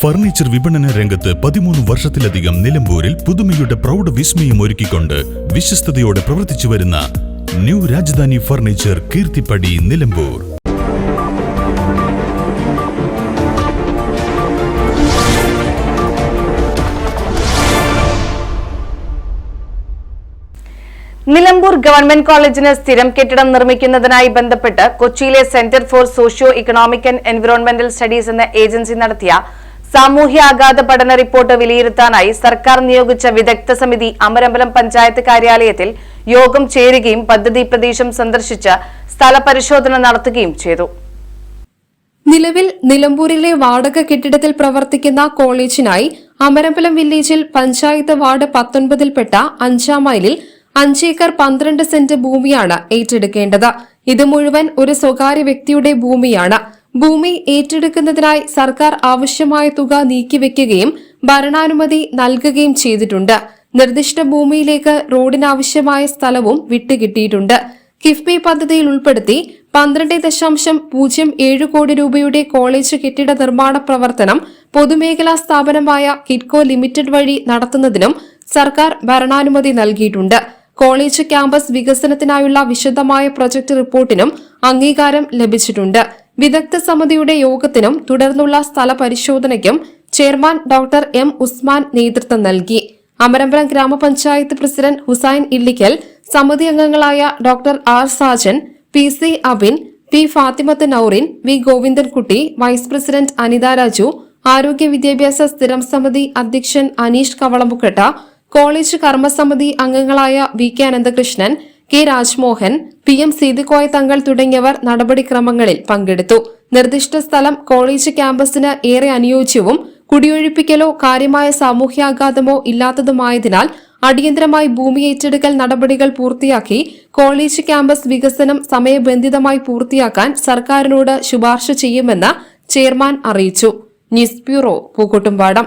Furniture വിപണന രംഗത്ത് പതിമൂന്ന് വർഷത്തിലധികം നിലമ്പൂരിൽ പുതുമയുടെ പ്രൗഢ വിസ്മയം ഒരുക്കിക്കൊണ്ട് വിശ്വസ്തയോടെ പ്രവർത്തിച്ചു വരുന്ന new Rajdhani furniture Keerthippadi Nilambur. Nilambur government കോളേജിന് സ്ഥിരം കെട്ടിടം നിർമ്മിക്കുന്നതിനായി ബന്ധപ്പെട്ട് കൊച്ചിയിലെ centre for socio economic and environmental studies എന്ന ഏജൻസി നടത്തിയ സാമൂഹ്യാഘാത പഠന റിപ്പോർട്ട് വിലയിരുത്താനായി സർക്കാർ നിയോഗിച്ച വിദഗ്ധ സമിതി അമരമ്പലം പഞ്ചായത്ത് കാര്യാലയത്തിൽ യോഗം ചേരുകയും പദ്ധതി പ്രദേശം സന്ദർശിച്ച് സ്ഥലപരിശോധന നടത്തുകയും ചെയ്തു. നിലവിൽ നിലമ്പൂരിലെ വാടക കെട്ടിടത്തിൽ പ്രവർത്തിക്കുന്ന കോളേജിനായി അമരമ്പലം വില്ലേജിൽ പഞ്ചായത്ത് വാർഡ് പത്തൊൻപതിൽപ്പെട്ട അഞ്ചാം മൈലിൽ അഞ്ചേക്കർ പന്ത്രണ്ട് സെന്റ് ഭൂമിയാണ് ഏറ്റെടുക്കേണ്ടത്. ഇത് മുഴുവൻ ഒരു സ്വകാര്യ വ്യക്തിയുടെ ഭൂമിയാണ്. ഭൂമി ഏറ്റെടുക്കുന്നതിനായി സർക്കാർ ആവശ്യമായ തുക നീക്കിവെക്കുകയും ഭരണാനുമതി നൽകുകയും ചെയ്തിട്ടുണ്ട്. നിർദ്ദിഷ്ട ഭൂമിയിലേക്ക് റോഡിനാവശ്യമായ സ്ഥലവും വിട്ടുകിട്ടിയിട്ടുണ്ട്. കിഫ്ബി പദ്ധതിയിൽ ഉൾപ്പെടുത്തി പന്ത്രണ്ട് ദശാംശം പൂജ്യം ഏഴ് കോടി രൂപയുടെ കോളേജ് കെട്ടിട നിർമ്മാണ പ്രവർത്തനം പൊതുമേഖലാ സ്ഥാപനമായ കിറ്റ്കോ ലിമിറ്റഡ് വഴി നടത്തുന്നതിനും സർക്കാർ ഭരണാനുമതി നൽകിയിട്ടുണ്ട്. കോളേജ് ക്യാമ്പസ് വികസനത്തിനായുള്ള വിശദമായ പ്രൊജക്ട് റിപ്പോർട്ടിനും അംഗീകാരം ലഭിച്ചിട്ടുണ്ട്. വിദഗ്ധ സമിതിയുടെ യോഗത്തിനും തുടർന്നുള്ള സ്ഥല പരിശോധനയ്ക്കും ചെയർമാൻ ഡോക്ടർ എം ഉസ്മാൻ നേതൃത്വം നൽകി. അമരമ്പലം ഗ്രാമപഞ്ചായത്ത് പ്രസിഡന്റ് ഹുസൈൻ ഇല്ലിക്കൽ സമിതി അംഗങ്ങളായ doctor R Sajan P C Abin P Fathimath Naurin V Govindankutty vice president Anitha Raju ആരോഗ്യ വിദ്യാഭ്യാസ സ്ഥിരം സമിതി അധ്യക്ഷൻ അനീഷ് കവളമുക്കട്ട കോളേജ് കർമ്മസമിതി അംഗങ്ങളായ V K Ananthakrishnan K Rajmohan P M Seethikoya Thangal തുടങ്ങിയവർ നടപടിക്രമങ്ങളിൽ പങ്കെടുത്തു. നിർദ്ദിഷ്ട സ്ഥലം കോളേജ് ക്യാമ്പസിന് ഏറെ അനുയോജ്യവും കുടിയൊഴിപ്പിക്കലോ കാര്യമായ സാമൂഹ്യാഘാതമോ ഇല്ലാത്തതുമായതിനാൽ അടിയന്തരമായി ഭൂമി ഏറ്റെടുക്കൽ നടപടികൾ പൂർത്തിയാക്കി കോളേജ് ക്യാമ്പസ് വികസനം സമയബന്ധിതമായി പൂർത്തിയാക്കാൻ സർക്കാരിനോട് ശുപാർശ ചെയ്യുമെന്ന് ചെയർമാൻ അറിയിച്ചു. News bureau Pookkottumpadam.